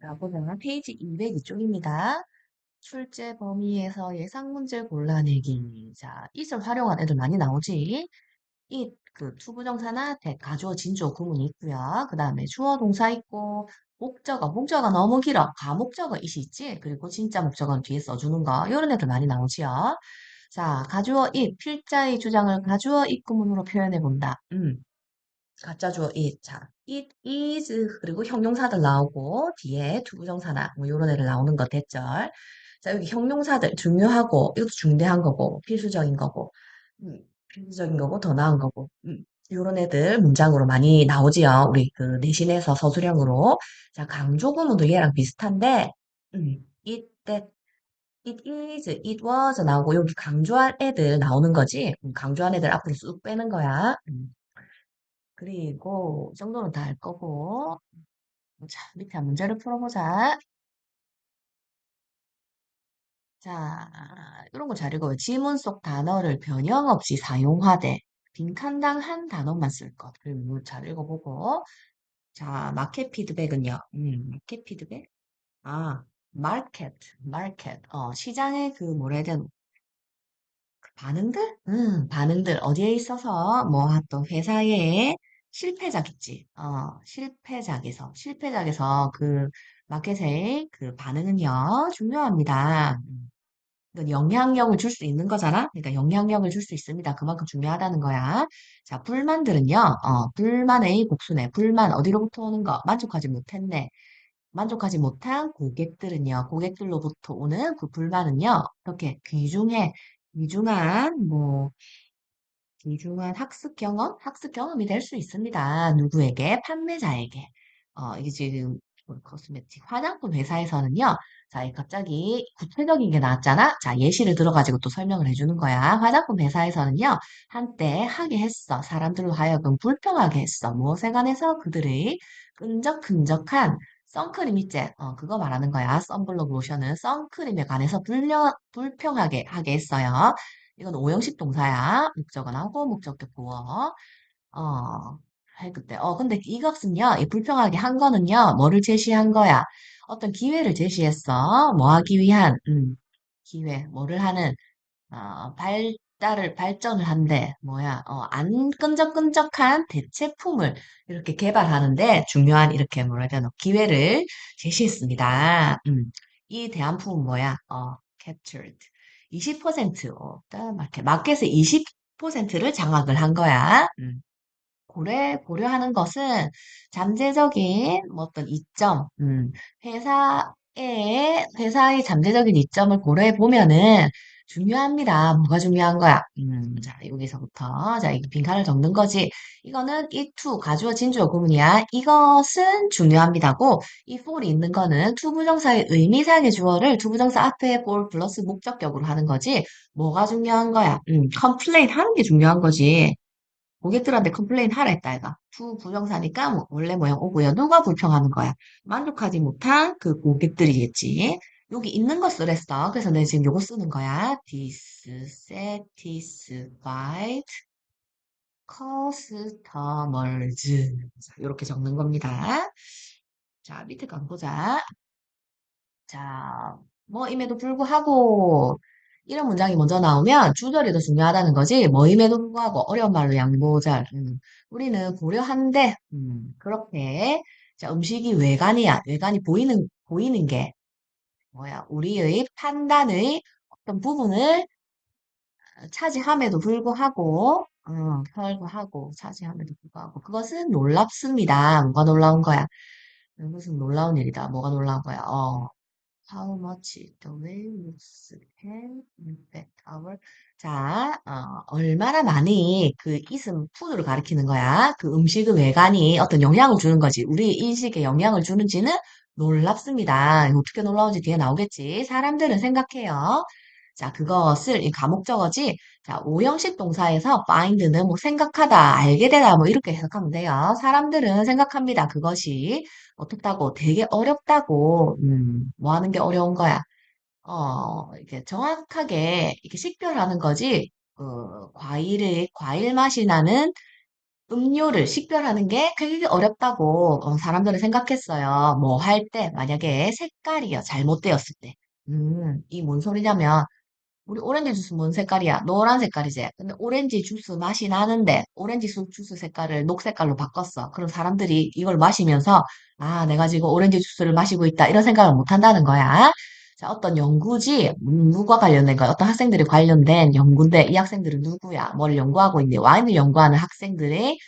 자, 보면 페이지 202쪽입니다. 출제 범위에서 예상 문제 골라내기. 자, it을 활용한 애들 많이 나오지. it, 그 투부정사나 that, 가주어, 진주어 구문이 있고요. 그 다음에 주어, 동사 있고, 목적어, 목적어가 너무 길어. 가목적어 it이 있지. 그리고 진짜 목적어는 뒤에 써주는 거. 이런 애들 많이 나오지요. 자, 가주어 it, 필자의 주장을 가주어 it 구문으로 표현해 본다. 음. 가짜 주어 it. 자, it is 그리고 형용사들 나오고 뒤에 투부정사나 뭐 이런 애들 나오는 거 대절. 자, 여기 형용사들 중요하고 이것도 중대한 거고 필수적인 거고 음, 필수적인 거고 더 나은 거고 음, 이런 애들 문장으로 많이 나오지요. 우리 그 내신에서 서술형으로. 자, 강조 구문도 얘랑 비슷한데 음, it, that, it is, it was 나오고 여기 강조할 애들 나오는 거지. 음, 강조한 애들 앞으로 쑥 빼는 거야. 음. 그리고 이 정도는 다알 거고. 자, 밑에 문제를 풀어보자. 자, 이런 거 잘 읽어요. 지문 속 단어를 변형 없이 사용하되 빈칸당 한 단어만 쓸 것. 그리고 잘 읽어보고. 자, 마켓 피드백은요. 음, 마켓 피드백? 아, 마켓, 마켓. 어, 시장의 그 뭐라 해야? 그 반응들? 음, 반응들. 어디에 있어서 뭐 어떤 회사의 실패작 있지. 어, 실패작에서, 실패작에서 그 마켓의 그 반응은요, 중요합니다. 음, 이건 영향력을 줄 수 있는 거잖아? 그러니까 영향력을 줄 수 있습니다. 그만큼 중요하다는 거야. 자, 불만들은요, 어, 불만의 복수네. 불만 어디로부터 오는 거? 만족하지 못했네. 만족하지 못한 고객들은요, 고객들로부터 오는 그 불만은요, 이렇게 귀중해, 귀중한, 뭐, 귀중한 학습 경험? 학습 경험이 될 수 있습니다. 누구에게? 판매자에게. 어, 이게 지금, 뭐 코스메틱 화장품 회사에서는요, 자, 이 갑자기 구체적인 게 나왔잖아? 자, 예시를 들어가지고 또 설명을 해주는 거야. 화장품 회사에서는요, 한때 하게 했어. 사람들로 하여금 불평하게 했어. 무엇에 관해서 그들의 끈적끈적한 선크림 있지? 어, 그거 말하는 거야. 선블록 로션은 선크림에 관해서 불려, 불평하게 하게 했어요. 이건 오형식 동사야. 목적은 하고 목적격 보어. 어, 해 그때. 어, 근데 이것은요, 이 불평하게 한 거는요, 뭐를 제시한 거야? 어떤 기회를 제시했어. 뭐 하기 위한, 음, 기회, 뭐를 하는, 어, 발달을, 발전을 한대. 뭐야, 어, 안 끈적끈적한 대체품을 이렇게 개발하는데 중요한 이렇게 뭐라 해야 기회를 제시했습니다. 음, 이 대안품은 뭐야? 어, captured. 20% 어, 마켓, 마켓의 20%를 장악을 한 거야. 음. 고려, 고려하는 것은 잠재적인 뭐 어떤 이점, 음, 회사의, 회사의 잠재적인 이점을 고려해 보면은 중요합니다. 뭐가 중요한 거야? 음, 자, 여기서부터, 자, 이 빈칸을 적는 거지. 이거는 이 to, 가주어, 진주어 구문이야. 이것은 중요합니다고, 이 for이 있는 거는 투부정사의 의미상의 주어를 투부정사 앞에 for 플러스 목적격으로 하는 거지. 뭐가 중요한 거야? 음, complain 하는 게 중요한 거지. 고객들한테 컴플레인 하라 했다, 얘가. 부 부정사니까 뭐 원래 모양 오고요. 누가 불평하는 거야? 만족하지 못한 그 고객들이겠지. 여기 있는 거 쓰랬어. 그래서 내가 지금 요거 쓰는 거야. dissatisfied customers. 이렇게 적는 겁니다. 자, 밑에 거 보자. 자, 뭐임에도 불구하고 이런 문장이 먼저 나오면 주절이 더 중요하다는 거지. 뭐임에도 불구하고 어려운 말로 양보잘. 음, 우리는 고려한데 음, 그렇게 자, 음식이 외관이야. 외관이 보이는 보이는 게 뭐야? 우리의 판단의 어떤 부분을 차지함에도 불구하고 음, 불구하고 차지함에도 불구하고 그것은 놀랍습니다. 뭐가 놀라운 거야? 무슨 놀라운 일이다. 뭐가 놀라운 거야? 어, How much the way looks can impact our 자, 어, 얼마나 많이 그 ism 푸드를 가리키는 거야. 그 음식의 외관이 어떤 영향을 주는 거지. 우리 인식에 영향을 주는지는 놀랍습니다. 어떻게 놀라운지 뒤에 나오겠지. 사람들은 생각해요. 자, 그것을 이 가목적어지. 자, 오형식 동사에서 find는 뭐 생각하다, 알게 되다 뭐 이렇게 해석하면 돼요. 사람들은 생각합니다. 그것이 어떻다고 되게 어렵다고 음, 뭐 하는 게 어려운 거야. 어, 이렇게 정확하게 이렇게 식별하는 거지. 그 과일의 과일 맛이 나는 음료를 식별하는 게 굉장히 어렵다고 어, 사람들은 생각했어요. 뭐 할 때, 만약에 색깔이요, 잘못되었을 때. 음, 이 뭔 소리냐면, 우리 오렌지 주스 뭔 색깔이야? 노란 색깔이지. 근데 오렌지 주스 맛이 나는데 오렌지 수- 주스 색깔을 녹색깔로 바꿨어. 그럼 사람들이 이걸 마시면서 아, 내가 지금 오렌지 주스를 마시고 있다. 이런 생각을 못 한다는 거야. 자, 어떤 연구지, 음, 누가 관련된 거야? 어떤 학생들이 관련된 연구인데 이 학생들은 누구야? 뭘 연구하고 있니? 와인을 연구하는 학생들이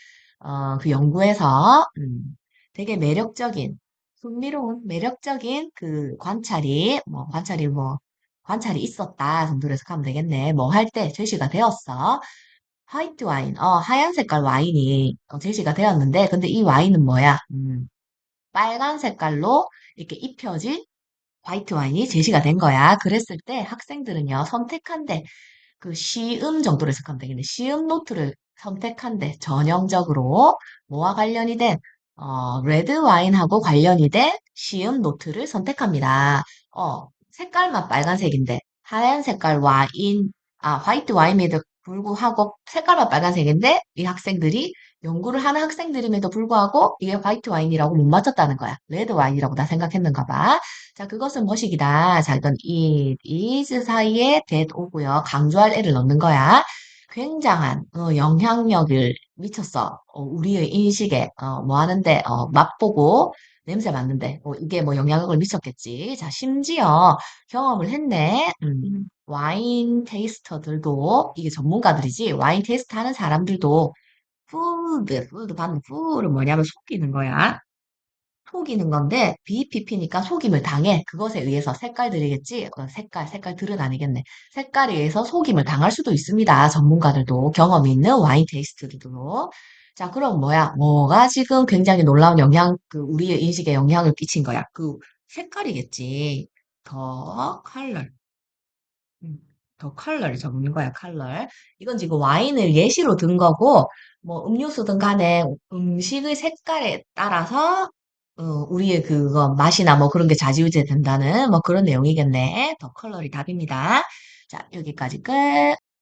어, 그 연구에서 음, 되게 매력적인, 흥미로운, 매력적인 그 관찰이 뭐 관찰이 뭐 관찰이 있었다 정도로 해석하면 되겠네. 뭐 할 때 제시가 되었어. 화이트 와인, 어, 하얀 색깔 와인이 어, 제시가 되었는데, 근데 이 와인은 뭐야? 음, 빨간 색깔로 이렇게 입혀진 화이트 와인이 제시가 된 거야. 그랬을 때 학생들은요, 선택한데 그 시음 정도로 해석하면 되겠네. 시음 노트를 선택한데 전형적으로 뭐와 관련이 된 어, 레드 와인하고 관련이 된 시음 노트를 선택합니다. 어, 색깔만 빨간색인데 하얀 색깔 와인, 아, 화이트 와인에도 불구하고 색깔만 빨간색인데 이 학생들이 연구를 하는 학생들임에도 불구하고 이게 화이트 와인이라고 못 맞췄다는 거야. 레드 와인이라고 다 생각했는가 봐. 자, 그것은 무엇이기다. 자, 이건 it, is 사이에 that 오고요. 강조할 애를 넣는 거야. 굉장한 어, 영향력을 미쳤어. 어, 우리의 인식에 어, 뭐 하는데 어, 맛보고 냄새 맡는데 어, 이게 뭐 영향력을 미쳤겠지. 자, 심지어 경험을 했네. 음, 와인 테이스터들도 이게 전문가들이지. 와인 테이스트 하는 사람들도 푸드, 푸드 방금 푸는 뭐냐면 속이는 거야. 속이는 건데 BPP니까 속임을 당해. 그것에 의해서 색깔들이겠지? 어, 색깔, 색깔 들은 아니겠네. 색깔에 의해서 속임을 당할 수도 있습니다. 전문가들도 경험 있는 와인 테이스트들도. 자, 그럼 뭐야? 뭐가 지금 굉장히 놀라운 영향, 그 우리의 인식에 영향을 끼친 거야? 그 색깔이겠지. 더 컬러. 음, 더 컬러를 적는 거야, 컬러. 이건 지금 와인을 예시로 든 거고, 뭐 음료수든 간에 음식의 색깔에 따라서 어, 우리의 그거 맛이나 뭐 그런 게 좌지우지 된다는 뭐 그런 내용이겠네. 더 컬러리 답입니다. 자, 여기까지 끝.